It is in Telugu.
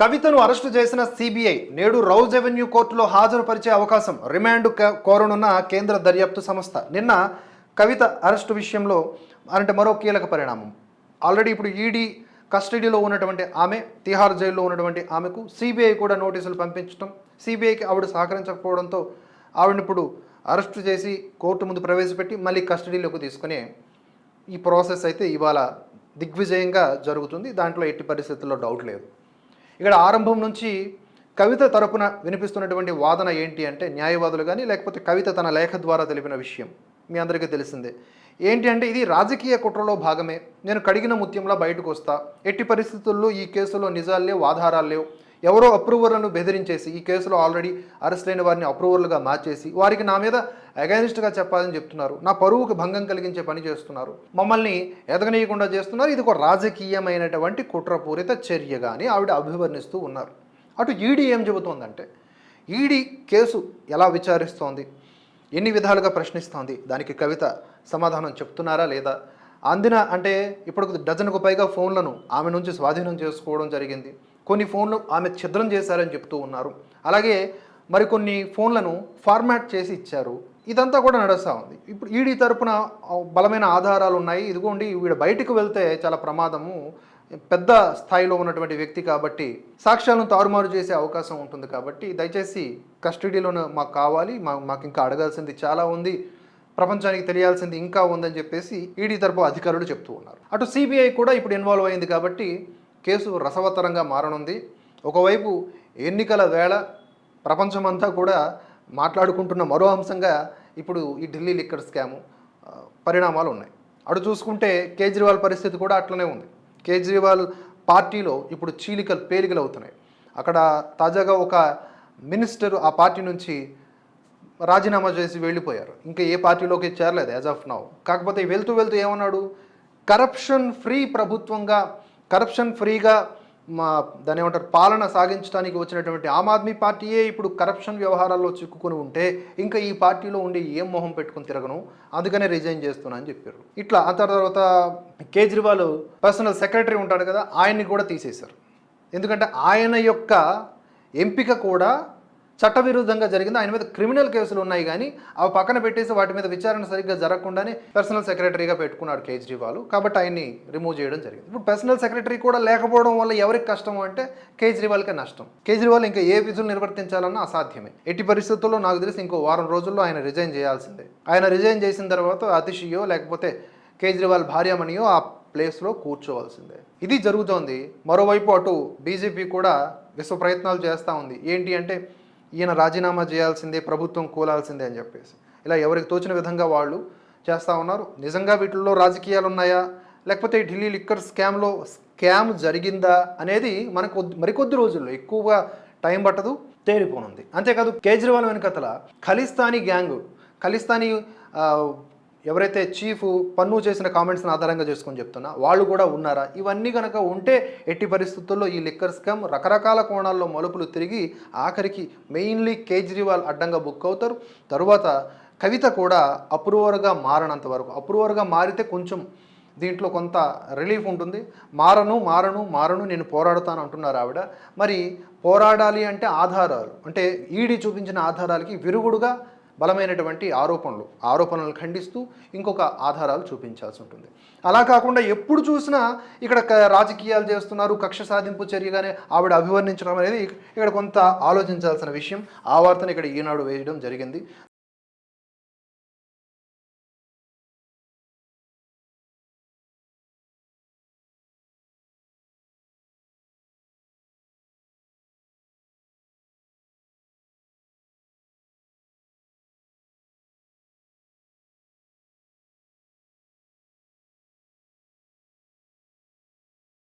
కవితను అరెస్టు చేసిన సిబిఐ నేడు రౌజ్ ఎవెన్యూ కోర్టులో హాజరుపరిచే అవకాశం రిమాండ్ కోరనున్న కేంద్ర దర్యాప్తు సంస్థ. నిన్న కవిత అరెస్టు విషయంలో అంటే మరో కీలక పరిణామం. ఆల్రెడీ ఇప్పుడు ఈడీ కస్టడీలో ఉన్నటువంటి ఆమె తిహార్ జైల్లో ఉన్నటువంటి ఆమెకు సిబిఐ కూడా నోటీసులు పంపించడం సిబిఐకి ఆవిడ సహకరించకపోవడంతో ఆవిడని ఇప్పుడు అరెస్టు చేసి కోర్టు ముందు ప్రవేశపెట్టి మళ్ళీ కస్టడీలోకి తీసుకునే ఈ ప్రాసెస్ అయితే ఇవాళ దిగ్విజయంగా జరుగుతుంది. దాంట్లో ఎట్టి పరిస్థితుల్లో డౌట్ లేదు. ఇక్కడ ఆరంభం నుంచి కవిత తరపున వినిపిస్తున్నటువంటి వాదన ఏంటి అంటే న్యాయవాదులు కానీ లేకపోతే కవిత తన లేఖ ద్వారా తెలిపిన విషయం. మీ అందరికీ తెలిసిందే. ఏంటి అంటే ఇది రాజకీయ కుట్రలో భాగమే. నేను కడిగిన ముత్యంలా బయటకు వస్తా. ఎట్టి పరిస్థితుల్లో ఈ కేసులో నిజాలు లేవు ఆధారాలు లేవు. ఎవరో అప్రూవర్లను బెదిరించేసి ఈ కేసులో ఆల్రెడీ అరెస్ట్ అయిన వారిని అప్రూవర్లుగా మార్చేసి వారికి నా మీద అగైనిస్ట్గా చెప్పాలని చెప్తున్నారు. నా పరువుకు భంగం కలిగించే పని చేస్తున్నారు. మమ్మల్ని ఎదగనీయకుండా చేస్తున్నారు. ఇది ఒక రాజకీయమైనటువంటి కుట్రపూరిత చర్యగా అని ఆవిడ అభివర్ణిస్తూ ఉన్నారు. అటు ఈడీ ఏం చెబుతోందంటే ఈడీ కేసు ఎలా విచారిస్తోంది? ఎన్ని విధాలుగా ప్రశ్నిస్తోంది? దానికి కవిత సమాధానం చెప్తున్నారా లేదా? అందిన అంటే ఇప్పుడు డజన్కు పైగా ఫోన్లను ఆమె నుంచి స్వాధీనం చేసుకోవడం జరిగింది. కొన్ని ఫోన్లు ఆమె ఛిద్రం చేశారని చెప్తూ ఉన్నారు. అలాగే మరికొన్ని ఫోన్లను ఫార్మాట్ చేసి ఇచ్చారు. ఇదంతా కూడా నడుస్తూ ఉంది. ఇప్పుడు ఈడీ తరపున బలమైన ఆధారాలు ఉన్నాయి. ఇదిగోండి వీడు బయటకు వెళ్తే చాలా ప్రమాదము. పెద్ద స్థాయిలో ఉన్నటువంటి వ్యక్తి కాబట్టి సాక్ష్యాలను తారుమారు చేసే అవకాశం ఉంటుంది కాబట్టి దయచేసి కస్టడీలోనే మాకు కావాలి. మా మాకు ఇంకా అడగాల్సింది చాలా ఉంది. ప్రపంచానికి తెలియాల్సింది ఇంకా ఉందని చెప్పేసి ఈడీ తరపు అధికారులు చెప్తూ ఉన్నారు. అటు సిబిఐ కూడా ఇప్పుడు ఇన్వాల్వ్ అయింది కాబట్టి కేసు రసవత్తరంగా మారనుంది. ఒకవైపు ఎన్నికల వేళ ప్రపంచమంతా కూడా మాట్లాడుకుంటున్న మరో అంశంగా ఇప్పుడు ఈ ఢిల్లీ లిక్కర్ స్కాము పరిణామాలు ఉన్నాయి. అటు చూసుకుంటే కేజ్రీవాల్ పరిస్థితి కూడా అట్లనే ఉంది. కేజ్రీవాల్ పార్టీలో ఇప్పుడు చీలికలు పేలికలు అవుతున్నాయి అక్కడ తాజాగా ఒక మినిస్టర్ ఆ పార్టీ నుంచి రాజీనామా చేసి వెళ్ళిపోయారు. ఇంకా ఏ పార్టీలోకి చేరలేదు యాజ్ ఆఫ్ నౌ. కాకపోతే వెళ్తూ వెళ్తూ ఏమన్నాడు? కరప్షన్ ఫ్రీ ప్రభుత్వంగా కరప్షన్ ఫ్రీగా మా దాని ఏమంటారు పాలన సాగించడానికి వచ్చినటువంటి ఆమ్ ఆద్మీ పార్టీయే ఇప్పుడు కరప్షన్ వ్యవహారాల్లో చిక్కుకుని ఉంటే ఇంకా ఈ పార్టీలో ఉండి ఏం మొహం పెట్టుకుని తిరగను? అందుకనే రిజైన్ చేస్తున్నా అని చెప్పారు. ఇట్లా ఆ తర్వాత కేజ్రీవాల్ పర్సనల్ సెక్రటరీ ఉంటాడు కదా ఆయన్ని కూడా తీసేశారు. ఎందుకంటే ఆయన యొక్క ఎంపిక కూడా చట్టవిరుద్ధంగా జరిగింది. ఆయన మీద క్రిమినల్ కేసులు ఉన్నాయి కానీ అవి పక్కన పెట్టేసి వాటి మీద విచారణ సరిగ్గా జరగకుండానే పర్సనల్ సెక్రటరీగా పెట్టుకున్నాడు కేజ్రీవాల్. కాబట్టి ఆయన్ని రిమూవ్ చేయడం జరిగింది. ఇప్పుడు పర్సనల్ సెక్రటరీ కూడా లేకపోవడం వల్ల ఎవరికి కష్టం అంటే కేజ్రీవాల్కే నష్టం. కేజ్రీవాల్ ఇంకా ఏ విధులు నిర్వర్తించాలన్నా అసాధ్యమే. ఎట్టి పరిస్థితుల్లో నాకు తెలిసి ఇంకో వారం రోజుల్లో ఆయన రిజైన్ చేయాల్సిందే. ఆయన రిజైన్ చేసిన తర్వాత అతిషియో లేకపోతే కేజ్రీవాల్ భార్యమణియో ఆ ప్లేస్లో కూర్చోవాల్సిందే. ఇది జరుగుతోంది. మరోవైపు అటు బీజేపీ కూడా విశ్వ ప్రయత్నాలు చేస్తూ ఉంది. ఏంటి అంటే ఈయన రాజీనామా చేయాల్సిందే ప్రభుత్వం కూలాల్సిందే అని చెప్పేసి. ఇలా ఎవరికి తోచిన విధంగా వాళ్ళు చేస్తూ ఉన్నారు. నిజంగా వీటిల్లో రాజకీయాలు ఉన్నాయా? లేకపోతే ఢిల్లీ లిక్కర్ స్కామ్లో స్కామ్ జరిగిందా అనేది మనకు కొద్ది- మరికొద్ది రోజుల్లో ఎక్కువగా టైం పట్టదు తేలిపోనుంది. అంతేకాదు కేజ్రీవాల్ వెనుకతల ఖలిస్తానీ గ్యాంగ్ ఖలిస్తానీ ఎవరైతే చీఫ్ పన్ను చేసిన కామెంట్స్ని ఆధారంగా చేసుకొని చెప్తున్నా వాళ్ళు కూడా ఉన్నారా? ఇవన్నీ కనుక ఉంటే ఎట్టి పరిస్థితుల్లో ఈ లిక్కర్ స్కామ్ రకరకాల కోణాల్లో మలుపులు తిరిగి ఆఖరికి మెయిన్లీ కేజ్రీవాల్ అడ్డంగా బుక్ అవుతారు. తరువాత కవిత కూడా అప్రూవర్గా మారనంత వరకు అప్రూవర్గా మారితే కొంచెం దీంట్లో కొంత రిలీఫ్ ఉంటుంది. మారను మారను మారను నేను పోరాడుతాను అంటున్నారు ఆవిడ. మరి పోరాడాలి అంటే ఆధారాలు అంటే ఈడీ చూపించిన ఆధారాలకి విరుగుడుగా బలమైనటువంటి ఆరోపణలు ఆరోపణలు ఖండిస్తూ ఇంకొక ఆధారాలు చూపించాల్సి ఉంటుంది. అలా కాకుండా ఎప్పుడు చూసినా ఇక్కడ క- రాజకీయాలు చేస్తున్నారు కక్ష సాధింపు చర్యగానే ఆవిడ అభివర్ణించడం అనేది ఇక్కడ కొంత ఆలోచించాల్సిన విషయం. ఆ వార్తను ఇక్కడ ఈనాడు వేయడం జరిగింది.